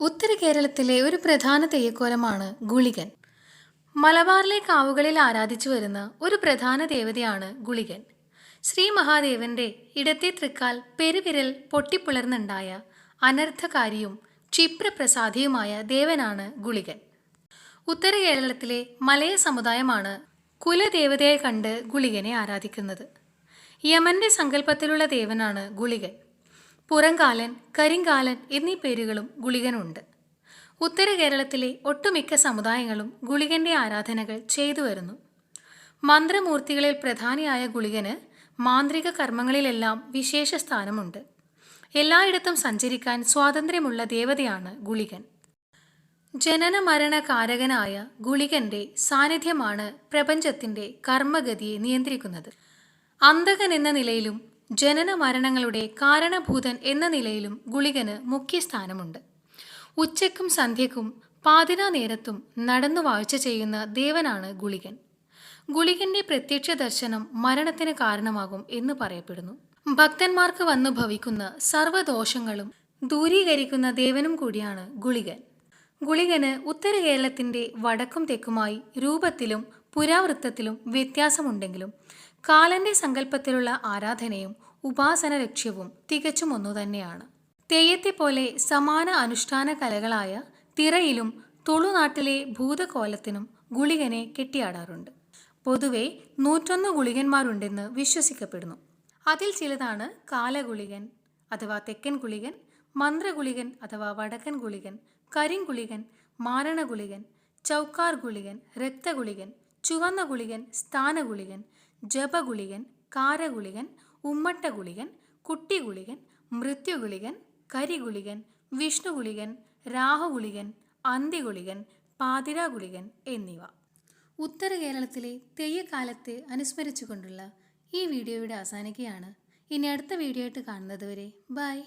ഉത്തര കേരളത്തിലെ ഒരു പ്രധാന തെയ്യക്കോലമാണ് ഗുളികൻ. മലബാറിലെ കാവുകളിൽ ആരാധിച്ചു വരുന്ന ഒരു പ്രധാന ദേവതയാണ് ഗുളികൻ. ശ്രീ മഹാദേവന്റെ ഇടത്തെ തൃക്കാൽ പെരുവിരൽ പൊട്ടിപ്പിളർന്നുണ്ടായ അനർത്ഥകാരിയും ക്ഷിപ്രപ്രസാദിയുമായ ദേവനാണ് ഗുളികൻ. ഉത്തര കേരളത്തിലെ മലയ സമുദായമാണ് കുലദേവതയെ കണ്ട് ഗുളികനെ ആരാധിക്കുന്നത്. യമന്റെ സങ്കല്പത്തിലുള്ള ദേവനാണ് ഗുളികൻ. പുറങ്കാലൻ കരിങ്കാലൻ എന്നീ പേരുകളും ഗുളികനുണ്ട്. ഉത്തര കേരളത്തിലെ ഒട്ടുമിക്ക സമുദായങ്ങളും ഗുളികന്റെ ആരാധനകൾ ചെയ്തു വരുന്നു. മന്ത്രമൂർത്തികളിൽ പ്രധാനിയായ ഗുളികന് മാന്ത്രിക കർമ്മങ്ങളിലെല്ലാം വിശേഷ സ്ഥാനമുണ്ട്. എല്ലായിടത്തും സഞ്ചരിക്കാൻ സ്വാതന്ത്ര്യമുള്ള ദേവതയാണ് ഗുളികൻ. ജനന മരണ കാരകനായ ഗുളികന്റെ സാന്നിധ്യമാണ് പ്രപഞ്ചത്തിന്റെ കർമ്മഗതിയെ നിയന്ത്രിക്കുന്നത്. അന്തകൻ എന്ന നിലയിലും ജനന മരണങ്ങളുടെ കാരണഭൂതൻ എന്ന നിലയിലും ഗുളികന് മുഖ്യസ്ഥാനമുണ്ട്. ഉച്ചക്കും സന്ധ്യക്കും പാതിരാ നേരത്തും നടന്നു വാഴ്ച ചെയ്യുന്ന ദേവനാണ് ഗുളികൻ. ഗുളികന്റെ പ്രത്യക്ഷ ദർശനം മരണത്തിന് കാരണമാകും എന്ന് പറയപ്പെടുന്നു. ഭക്തന്മാർക്ക് വന്നു ഭവിക്കുന്ന സർവദോഷങ്ങളും ദൂരീകരിക്കുന്ന ദേവനും കൂടിയാണ് ഗുളികൻ. ഗുളികന് ഉത്തര കേരളത്തിന്റെ വടക്കും തെക്കുമായി രൂപത്തിലും പുരാവൃത്തത്തിലും വ്യത്യാസമുണ്ടെങ്കിലും കാലന്റെ സങ്കല്പത്തിലുള്ള ആരാധനയും ഉപാസന ലക്ഷ്യവും തികച്ചും ഒന്നുതന്നെയാണ്. തെയ്യത്തെ പോലെ സമാന അനുഷ്ഠാന കലകളായ തിറയിലും തുളുനാട്ടിലെ ഭൂതകോലത്തിനും ഗുളികനെ കെട്ടിയാടാറുണ്ട്. പൊതുവെ നൂറ്റൊന്ന് ഗുളികന്മാരുണ്ടെന്ന് വിശ്വസിക്കപ്പെടുന്നു. അതിൽ ചിലതാണ് കാലഗുളികൻ അഥവാ തെക്കൻ ഗുളികൻ മന്ത്രഗുളികൻ അഥവാ വടക്കൻ ഗുളികൻ കരിങ്കുളികൻ മാരണഗുളികൻ ചൗക്കാർ ഗുളികൻ രക്തഗുളികൻ ചുവന്ന ഗുളികൻ സ്ഥാനഗുളികൻ ജപഗുളികൻ കാരഗുളികൻ ഉമ്മട്ട ഗുളികൻ കുട്ടിഗുളികൻ മൃത്യുഗുളികൻ കരിഗുളികൻ വിഷ്ണുഗുളികൻ രാഹുഗുളികൻ അന്തിഗുളികൻ പാതിരാഗുളികൻ എന്നിവ. ഉത്തര കേരളത്തിലെ തെയ്യക്കാലത്തെ അനുസ്മരിച്ചുകൊണ്ടുള്ള ഈ വീഡിയോ ഇവിടെ അവസാനിക്കുകയാണ്. ഇനി അടുത്ത വീഡിയോ ആയിട്ട് കാണുന്നത് വരെ ബൈ.